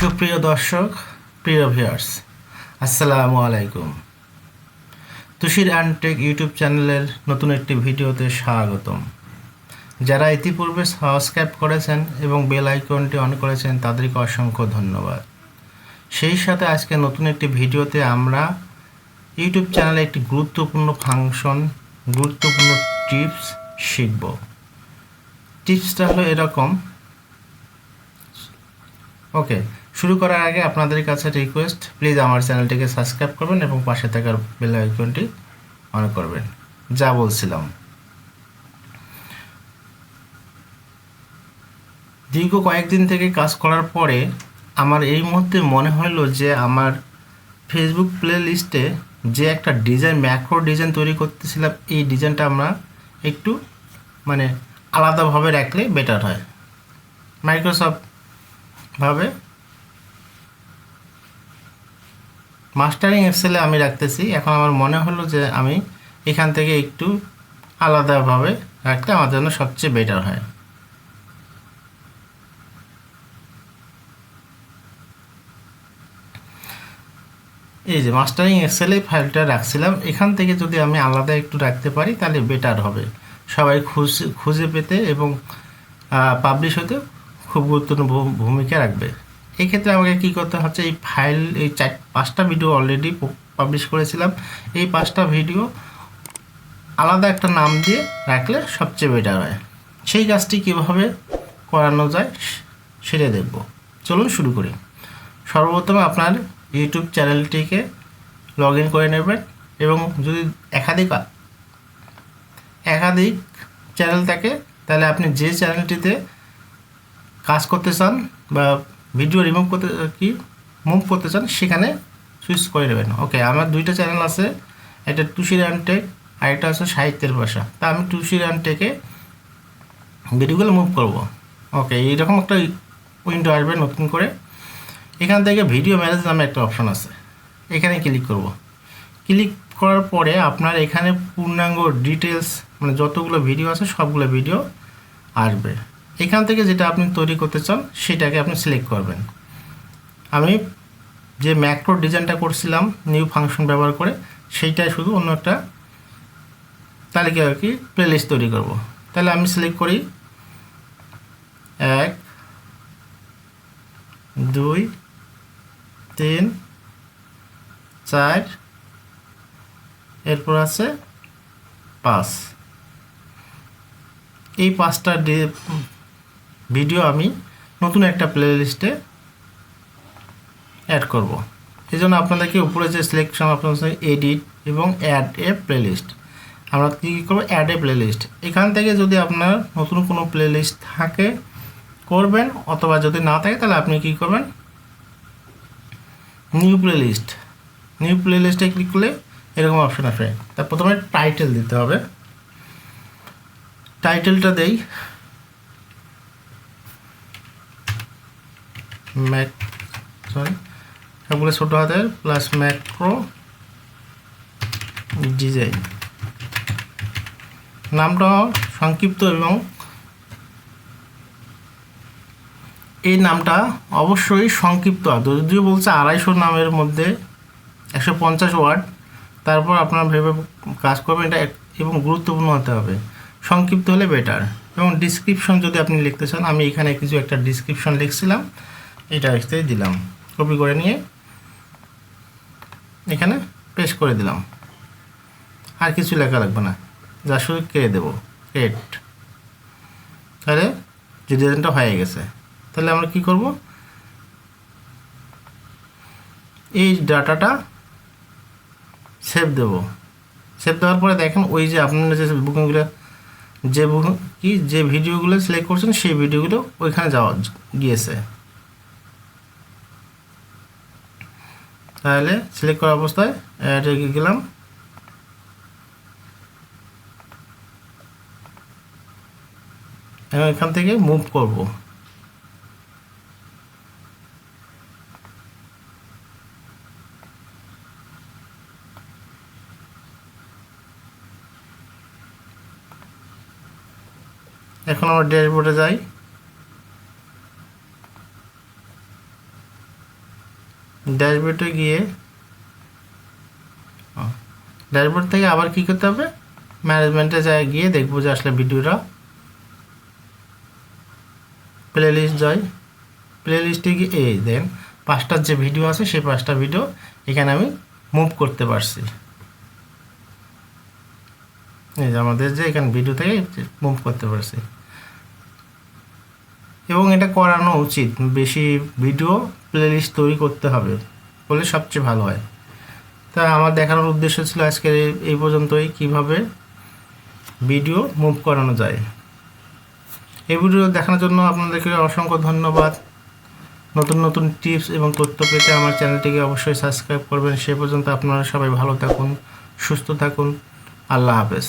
সুপ্রিয় দর্শক, প্রিয় ভিউয়ার্স আসসালামু আলাইকুম। তুষির অ্যান্ডটেক ইউটিউব চ্যানেলের নতুন একটি ভিডিওতে স্বাগতম। যারা ইতিপূর্বে সাবস্ক্রাইব করেছেন এবং বেল আইকনটি অন করেছেন, তাদেরকে অসংখ্য ধন্যবাদ। সেই সাথে আজকে নতুন একটি ভিডিওতে আমরা ইউটিউব চ্যানেলে একটি গুরুত্বপূর্ণ ফাংশন, গুরুত্বপূর্ণ টিপস শিখব। টিপসটা হলো এরকম। ওকে শুরু করার আগে আপনাদের কাছে রিকোয়েস্ট প্লিজ আমার চ্যানেলটিকে সাবস্ক্রাইব করবেন এবং পাশে থাকার বেল আইকনটি অন করবেন। যা বলছিলাম। দীর্ঘ কয়েকদিন থেকে কাজ করার পরে আমার এই মুহূর্তে মনে হলো যে আমার ফেসবুক প্লে লিস্টে যে একটা ডিজাইন ম্যাক্রো ডিজাইন তৈরি করতেছিলাম, এই ডিজাইনটা আমরা একটু মানে আলাদাভাবে রাখলে বেটার হয়। মাইক্রোসফট ভাবে মাস্টারিং এক্সেলে আমি রাখতেছি। এখন আমার মনে হলো যে আমি এখান থেকে একটু আলাদাভাবে রাখলে আমার জন্য সবচেয়ে বেটার হয়। এই যে মাস্টারিং এক্সেলে ফাইলটা রাখছিলাম, এখান থেকে যদি আমি আলাদা একটু রাখতে পারি, তাহলে বেটার হবে। সবাই খুঁজে খুঁজে পেতে এবং পাবলিশ হতে খুব গুরুত্বপূর্ণ ভূমিকা রাখবে। এই ক্ষেত্রে আমাকে কী করতে হচ্ছে এই ফাইল, এই চার, পাঁচটা ভিডিও অলরেডি পাবলিশ করেছিলাম। এই পাঁচটা ভিডিও আলাদা একটা নাম দিয়ে রাখলে সবচেয়ে বেটার হয়। সেই কাজটি কীভাবে করানো যায়, সেটা দেখব। চলুন শুরু করি। সর্বপ্রথম আপনার ইউটিউব চ্যানেলটিকে লগ ইন করে নেবেন এবং যদি একাধিক একাধিক চ্যানেল থাকে, তাহলে আপনি যে চ্যানেলটিতে কাজ করতে চান বা ভিডিও রিমুভ করতে কি? মুভ করতে চান, সেখানে সুইচ করে নেবেন। ওকে আমার দুইটা চ্যানেল আছে। একটা টুসির অ্যান্টেক আর একটা আছে সাহিত্যের ভাষা। তা আমি টুসির অ্যান্টেকে ভিডিওগুলো মুভ করব। ওকে এইরকম একটা উইন্ডো আসবে নতুন করে। এখান থেকে ভিডিও ম্যানেজ নামে একটা অপশন আছে। এখানে ক্লিক করব। ক্লিক করার পরে আপনার এখানে পূর্ণাঙ্গ ডিটেলস মানে যতগুলো ভিডিও আছে, সবগুলো ভিডিও আসবে। এখান থেকে যেটা আপনি তৈরি করতে চান, সেটাকে আপনি সিলেক্ট করবেন। আমি যে ম্যাক্রো ডিজাইনটা করছিলাম নিউ ফাংশন ব্যবহার করে, সেইটাই শুধু অন্য একটা তালিকা আর কি প্লেলিস্ট তৈরি করব। তাহলে আমি সিলেক্ট করি, এক, দুই, তিন, চার, এরপর আছে পাঁচ। এই পাঁচটা ভিডিও আমি নতুন একটা প্লে লিস্টে অ্যাড করব। এই জন্য আপনাদেরকে উপরে যে সিলেকশন আছে এডিট এবং অ্যাড এ প্লেলিস্ট আমরা কী কী করব? অ্যাড এ প্লেলিস্ট এখান থেকে যদি আপনার নতুন কোনো প্লেলিস্ট থাকে, করবেন, অথবা যদি না থাকে, তাহলে আপনি কী করবেন? নিউ প্লেলিস্ট নিউ প্লেলিস্টে ক্লিক করলে এরকম অপশান আসবে। তার প্রথমে টাইটেল দিতে হবে। টাইটেলটা দেই। ম্যাক সরি সবগুলো ছোটো হাতের প্লাস ম্যাক্রো ডিজাইন নামটা সংক্ষিপ্ত এবং এই নামটা অবশ্যই সংক্ষিপ্ত। যদিও বলছে আড়াইশো নামের মধ্যে একশো পঞ্চাশ ওয়ার্ড, তারপর আপনার ভেবে কাজ করবেন এটা এবং গুরুত্বপূর্ণ হতে হবে। সংক্ষিপ্ত হলে বেটার এবং ডিসক্রিপশন যদি আপনি লিখতে চান, আমি এখানে কিছু একটা ডিসক্রিপশন লিখছিলাম। এটা লিখতে দিলাম। কপি করে নিয়ে এখানে পেস্ট করে দিলাম। আর কিছু লেখা লাগবে না। যা শুধু কে দেবো। কেট তাহলে ডিজাইনটা হয়ে গেছে, তাহলে আমরা কি করব? এই ডাটাটা সেভ দেব। সেভ দেওয়ার পরে দেখেন ওই যে আপনারা যে বুকিংগুলো যে বুকিং কি যে ভিডিওগুলো সিলেক্ট করছেন, সেই ভিডিওগুলো ওইখানে যাওয়া গিয়েছে। তাহলে সিলেক্ট করা অবস্থায় অ্যাডে গেলাম। এবং এখান থেকে মুভ করব। এখন আমরা ড্যাশবোর্ডে যাই। ড্যাশবোর্ডে গিয়ে ড্যাশবোর্ড থেকে আবার কী করতে হবে? ম্যানেজমেন্টে যায় গিয়ে দেখব যে আসলে ভিডিওটা প্লে লিস্ট যাই প্লে লিস্টে গিয়ে, এই দেন পাঁচটার যে ভিডিও আছে, সেই পাঁচটা ভিডিও এখানে আমি মুভ করতে পারছি। এই যে আমাদের যে এখানে ভিডিও থেকে মুভ করতে পারছি। এবং এটা করানো উচিত। বেশি ভিডিও প্লেলিস্ট তৈরি করতে হবে বলে সবচেয়ে ভালো হয়। তা আমার দেখানোর উদ্দেশ্য ছিল আজকের এই- পর্যন্তই কীভাবে ভিডিও মুভ করানো যায়। এই ভিডিও দেখানোর জন্য আপনাদেরকে অসংখ্য ধন্যবাদ। নতুন নতুন টিপস এবং তথ্য পেতে আমার চ্যানেলটিকে অবশ্যই সাবস্ক্রাইব করবেন। সে পর্যন্ত আপনারা সবাই ভালো থাকুন, সুস্থ থাকুন। আল্লাহ হাফেজ।